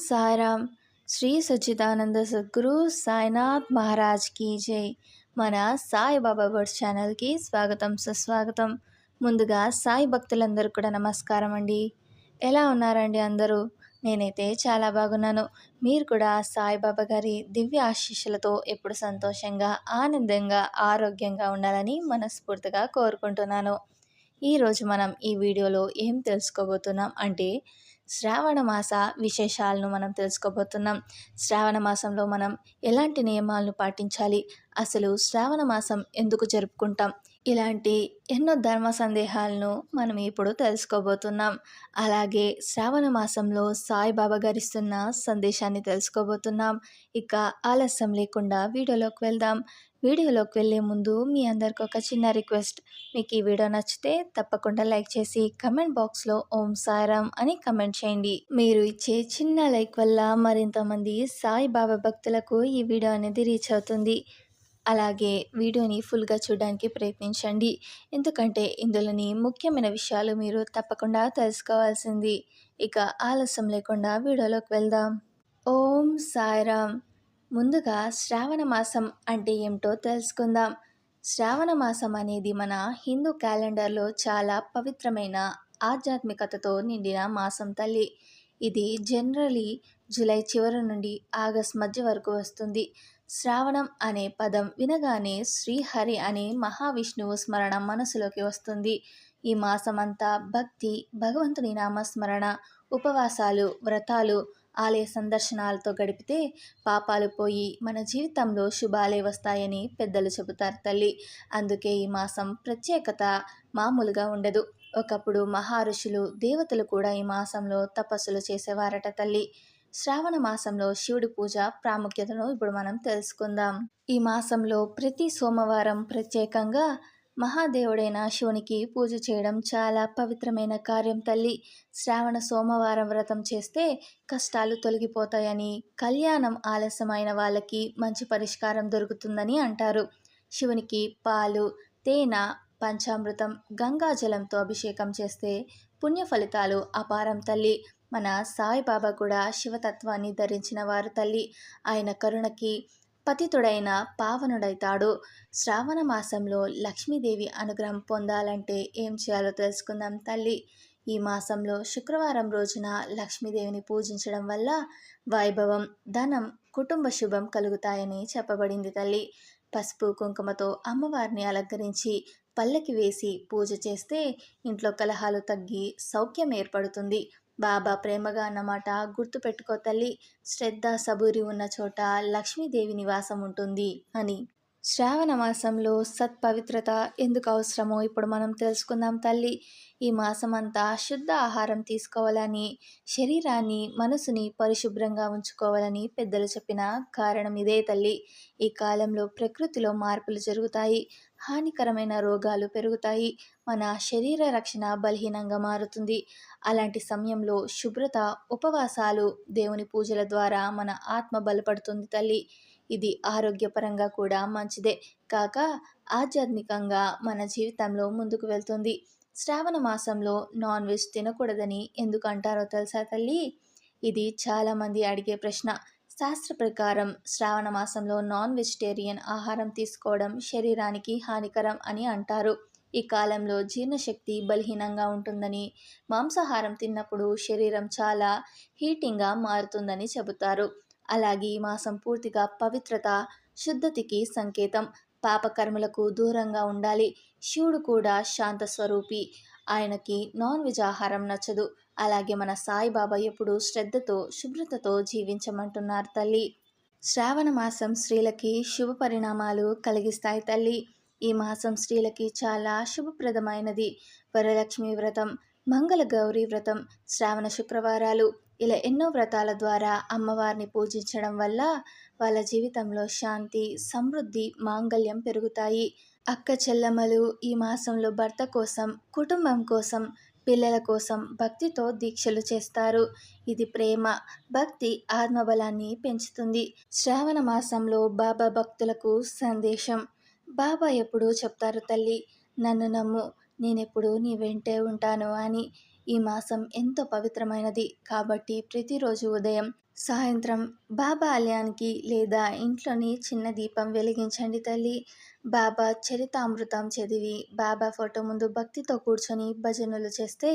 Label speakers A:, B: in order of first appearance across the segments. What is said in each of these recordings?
A: సాయిరామ్ శ్రీ సచ్చిదానంద సద్గురు సాయినాథ్ మహారాజ్ కీ జై. మన సాయిబాబా వర్డ్స్ ఛానల్కి స్వాగతం సుస్వాగతం. ముందుగా సాయి భక్తులందరూ కూడా నమస్కారం అండి. ఎలా ఉన్నారండి అందరూ? నేనైతే చాలా బాగున్నాను. మీరు కూడా సాయిబాబా గారి దివ్య ఆశీస్సులతో ఎప్పుడు సంతోషంగా ఆనందంగా ఆరోగ్యంగా ఉండాలని మనస్ఫూర్తిగా కోరుకుంటున్నాను. ఈరోజు మనం ఈ వీడియోలో ఏం తెలుసుకోబోతున్నాం అంటే శ్రావణ మాస విశేషాలను మనం తెలుసుకోబోతున్నాం. శ్రావణ మాసంలో మనం ఎలాంటి నియమాలను పాటించాలి? అసలు శ్రావణ మాసం ఎందుకు జరుపుకుంటాం? ఇలాంటి ఎన్నో ధర్మ సందేహాలను మనం ఇప్పుడు తెలుసుకోబోతున్నాం. అలాగే శ్రావణ మాసంలో సాయిబాబా గారిస్తున్న సందేశాన్ని తెలుసుకోబోతున్నాం. ఇక ఆలస్యం లేకుండా వీడియోలోకి వెళ్దాం. వీడియోలోకి వెళ్ళే ముందు మీ అందరికి ఒక చిన్న రిక్వెస్ట్. మీకు ఈ వీడియో నచ్చితే తప్పకుండా లైక్ చేసి కమెంట్ బాక్స్లో ఓం సాయిరామ్ అని కమెంట్ చేయండి. మీరు ఇచ్చే చిన్న లైక్ వల్ల మరింతమంది సాయి సాయిబాబా భక్తులకు ఈ వీడియో అనేది రీచ్ అవుతుంది. అలాగే వీడియోని ఫుల్గా చూడడానికి ప్రయత్నించండి. ఎందుకంటే ఇందులోని ముఖ్యమైన విషయాలు మీరు తప్పకుండా తెలుసుకోవాల్సింది. ఇక ఆలస్యం లేకుండా వీడియోలోకి వెళ్దాం. ఓం సాయిరామ్ ముందుగా శ్రావణ మాసం అంటే ఏమిటో తెలుసుకుందాం. శ్రావణ మాసం అనేది మన హిందూ క్యాలెండర్లో చాలా పవిత్రమైన ఆధ్యాత్మికతతో నిండిన మాసం తల్లి. ఇది జనరలీ జూలై చివరి నుండి ఆగస్ట్ మధ్య వరకు వస్తుంది. శ్రావణం అనే పదం వినగానే శ్రీహరి అనే మహావిష్ణువు స్మరణ మనసులోకి వస్తుంది. ఈ మాసమంతా భక్తి భగవంతుని నామస్మరణ ఉపవాసాలు వ్రతాలు ఆలయ సందర్శనాలతో గడిపితే పాపాలు పోయి మన జీవితంలో శుభాలే వస్తాయని పెద్దలు చెబుతారు తల్లి. అందుకే ఈ మాసం ప్రత్యేకత మామూలుగా ఉండదు. ఒకప్పుడు మహర్షులు దేవతలు కూడా ఈ మాసంలో తపస్సులు చేసేవారట తల్లి. శ్రావణ మాసంలో శివుడి పూజ ప్రాముఖ్యతను ఇప్పుడు మనం తెలుసుకుందాం. ఈ మాసంలో ప్రతి సోమవారం ప్రత్యేకంగా మహాదేవుడైన శివునికి పూజ చేయడం చాలా పవిత్రమైన కార్యం తల్లి. శ్రావణ సోమవారం వ్రతం చేస్తే కష్టాలు తొలగిపోతాయని కళ్యాణం ఆలస్యమైన వాళ్ళకి మంచి పరిష్కారం దొరుకుతుందని అంటారు. శివునికి పాలు తేనె పంచామృతం గంగాజలంతో అభిషేకం చేస్తే పుణ్య ఫలితాలు అపారం తల్లి. మన సాయిబాబా కూడా శివతత్వాన్ని ధరించిన వారు తల్లి. ఆయన కరుణకి పతితుడైన పావనుడైతాడు. శ్రావణ మాసంలో లక్ష్మీదేవి అనుగ్రహం పొందాలంటే ఏం చేయాలో తెలుసుకుందాం తల్లి. ఈ మాసంలో శుక్రవారం రోజున లక్ష్మీదేవిని పూజించడం వల్ల వైభవం ధనం కుటుంబ శుభం కలుగుతాయని చెప్పబడింది తల్లి. పసుపు కుంకుమతో అమ్మవారిని అలంకరించి పల్లకి వేసి పూజ చేస్తే ఇంట్లో కలహాలు తగ్గి సౌఖ్యం ఏర్పడుతుంది. బాబా ప్రేమగా అన్నమాట. గుర్తుపెట్టుకో తల్లి శ్రద్ధ సబూరి ఉన్న చోట లక్ష్మీదేవి నివాసం ఉంటుంది అని. శ్రావణ మాసంలో సత్పవిత్రత ఎందుకు అవసరమో ఇప్పుడు మనం తెలుసుకుందాం తల్లి. ఈ మాసం అంతా శుద్ధ ఆహారం తీసుకోవాలని శరీరాన్ని మనసుని పరిశుభ్రంగా ఉంచుకోవాలని పెద్దలు చెప్పిన కారణం ఇదే తల్లి. ఈ కాలంలో ప్రకృతిలో మార్పులు జరుగుతాయి హానికరమైన రోగాలు పెరుగుతాయి మన శరీర రక్షణ బలహీనంగా మారుతుంది. అలాంటి సమయంలో శుభ్రత ఉపవాసాలు దేవుని పూజల ద్వారా మన ఆత్మ బలపడుతుంది తల్లి. ఇది ఆరోగ్యపరంగా కూడా మంచిదే. కాక ఆధ్యాత్మికంగా మన జీవితంలో ముందుకు వెళ్తుంది. శ్రావణ మాసంలో నాన్ వెజ్ తినకూడదని ఎందుకు అంటారో తెలుసా తల్లి? ఇది చాలామంది అడిగే ప్రశ్న. శాస్త్ర ప్రకారం శ్రావణ మాసంలో నాన్ వెజిటేరియన్ ఆహారం తీసుకోవడం శరీరానికి హానికరం అని అంటారు. ఈ కాలంలో జీర్ణశక్తి బలహీనంగా ఉంటుందని మాంసాహారం తిన్నప్పుడు శరీరం చాలా హీటింగ్గా మారుతుందని చెబుతారు. అలాగే ఈ మాసం పూర్తిగా పవిత్రత శుద్ధతికి సంకేతం. పాపకర్మలకు దూరంగా ఉండాలి. శివుడు కూడా శాంత స్వరూపి. ఆయనకి నాన్ వెజ్ ఆహారం నచ్చదు. అలాగే మన సాయిబాబా ఎప్పుడు శ్రద్ధతో శుభ్రతతో జీవించమంటున్నారు తల్లి. శ్రావణ మాసం స్త్రీలకి శుభ పరిణామాలు కలిగిస్తాయి తల్లి. ఈ మాసం స్త్రీలకి చాలా శుభప్రదమైనది. వరలక్ష్మి వ్రతం మంగళ గౌరీ వ్రతం శ్రావణ శుక్రవారాలు. ఇలా ఎన్నో వ్రతాల ద్వారా అమ్మవారిని పూజించడం వల్ల వాళ్ళ జీవితంలో శాంతి సమృద్ధి మాంగళ్యం పెరుగుతాయి. అక్క చెల్లమ్మలు ఈ మాసంలో భర్త కోసం కుటుంబం కోసం పిల్లల కోసం భక్తితో దీక్షలు చేస్తారు. ఇది ప్రేమ భక్తి ఆత్మబలాన్ని పెంచుతుంది. శ్రావణ మాసంలో బాబా భక్తులకు సందేశం. బాబా ఎప్పుడూ చెప్తారు తల్లి నన్ను నమ్ము నేనెప్పుడూ నీ వెంటే ఉంటాను అని ఈ మాసం ఎంతో పవిత్రమైనది. కాబట్టి ప్రతిరోజు ఉదయం సాయంత్రం బాబా ఆలయానికి లేదా ఇంట్లోని చిన్న దీపం వెలిగించండి తల్లి. బాబా చరితామృతం చదివి బాబా ఫోటో ముందు భక్తితో కూర్చొని భజనలు చేస్తే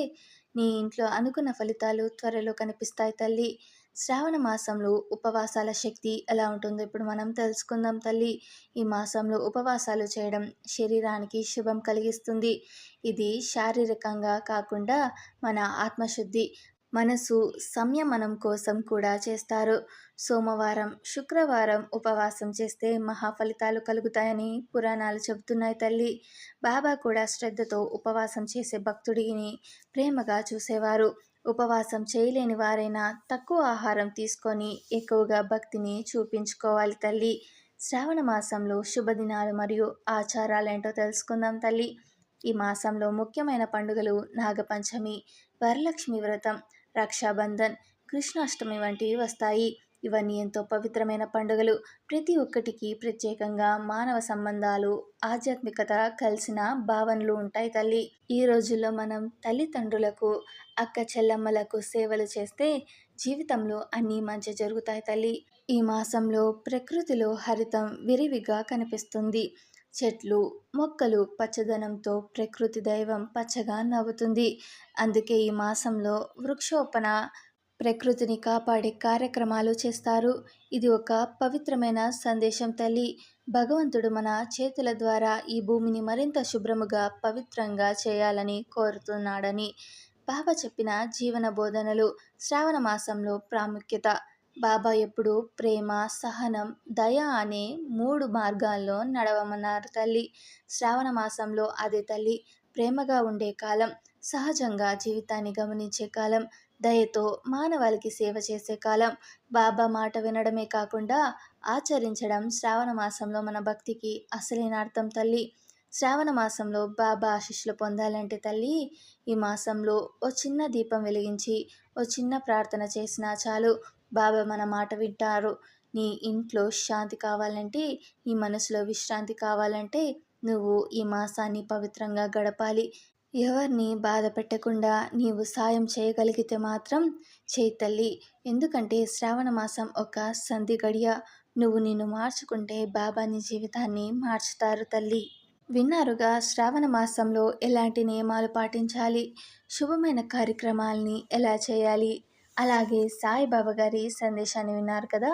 A: నీ ఇంట్లో అనుకున్న ఫలితాలు త్వరలో కనిపిస్తాయి తల్లి. శ్రావణ మాసంలో ఉపవాసాల శక్తి ఎలా ఉంటుందో ఇప్పుడు మనం తెలుసుకుందాం తల్లి. ఈ మాసంలో ఉపవాసాలు చేయడం శరీరానికి శుభం కలిగిస్తుంది. ఇది శారీరకంగా కాకుండా మన ఆత్మశుద్ధి మనసు సంయమనం కోసం కూడా చేస్తారు. సోమవారం శుక్రవారం ఉపవాసం చేస్తే మహా ఫలితాలు కలుగుతాయని పురాణాలు చెబుతున్నాయి తల్లి. బాబా కూడా శ్రద్ధతో ఉపవాసం చేసే భక్తుడిని ప్రేమగా చూసేవారు. ఉపవాసం చేయలేని వారైనా తక్కువ ఆహారం తీసుకొని ఎక్కువగా భక్తిని చూపించుకోవాలి తల్లి. శ్రావణ మాసంలో శుభదినాలు మరియు ఆచారాలు ఏంటో తెలుసుకుందాం తల్లి. ఈ మాసంలో ముఖ్యమైన పండుగలు నాగపంచమి వరలక్ష్మి వ్రతం రక్షాబంధన్ కృష్ణాష్టమి వంటివి వస్తాయి. ఇవన్నీ ఎంతో పవిత్రమైన పండుగలు. ప్రతి ఒక్కటికి ప్రత్యేకంగా మానవ సంబంధాలు ఆధ్యాత్మికత కలిసిన భావనలు ఉంటాయి తల్లి. ఈ రోజుల్లో మనం తల్లిదండ్రులకు అక్క చెల్లమ్మలకు సేవలు చేస్తే జీవితంలో అన్నీ మంచి జరుగుతాయి తల్లి. ఈ మాసంలో ప్రకృతిలో హరితం విరివిగా కనిపిస్తుంది. చెట్లు మొక్కలు పచ్చదనంతో ప్రకృతి దైవం పచ్చగా నవ్వుతుంది. అందుకే ఈ మాసంలో వృక్షోపణ ప్రకృతిని కాపాడే కార్యక్రమాలు చేస్తారు. ఇది ఒక పవిత్రమైన సందేశం తల్లి. భగవంతుడు మన చేతుల ద్వారా ఈ భూమిని మరింత శుభ్రముగా పవిత్రంగా చేయాలని కోరుతున్నాడని బాబా చెప్పిన జీవన బోధనలు శ్రావణ మాసంలో ప్రాముఖ్యత. బాబా ఎప్పుడు ప్రేమ సహనం దయ అనే మూడు మార్గాల్లో నడవమన్నారు తల్లి. శ్రావణ మాసంలో అదే తల్లి ప్రేమగా ఉండే కాలం సహజంగా జీవితాన్ని గమనించే కాలం. దయతో మానవాళికి సేవ చేసే కాలం బాబా మాట వినడమే కాకుండా ఆచరించడం శ్రావణ మాసంలో మన భక్తికి అసలైన అర్థం తల్లి. శ్రావణ మాసంలో బాబా ఆశీస్సులు పొందాలంటే తల్లి ఈ మాసంలో ఓ చిన్న దీపం వెలిగించి ఓ చిన్న ప్రార్థన చేసినా చాలు. బాబా మన మాట వింటారు. నీ ఇంట్లో శాంతి కావాలంటే నీ మనసులో విశ్రాంతి కావాలంటే నువ్వు ఈ మాసాన్ని పవిత్రంగా గడపాలి. ఎవరిని బాధ పెట్టకుండా నీవు సాయం చేయగలిగితే మాత్రం చేయి తల్లి. ఎందుకంటే శ్రావణ మాసం ఒక సంధి గడియ. నువ్వు నిన్ను మార్చుకుంటే బాబా నీ జీవితాన్ని మార్చుతారు తల్లి. విన్నారుగా శ్రావణ మాసంలో ఎలాంటి నియమాలు పాటించాలి? శుభమైన కార్యక్రమాలని ఎలా చేయాలి? అలాగే సాయిబాబా గారి సందేశాన్ని విన్నారు కదా?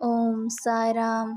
A: ఓం సాయిరామ్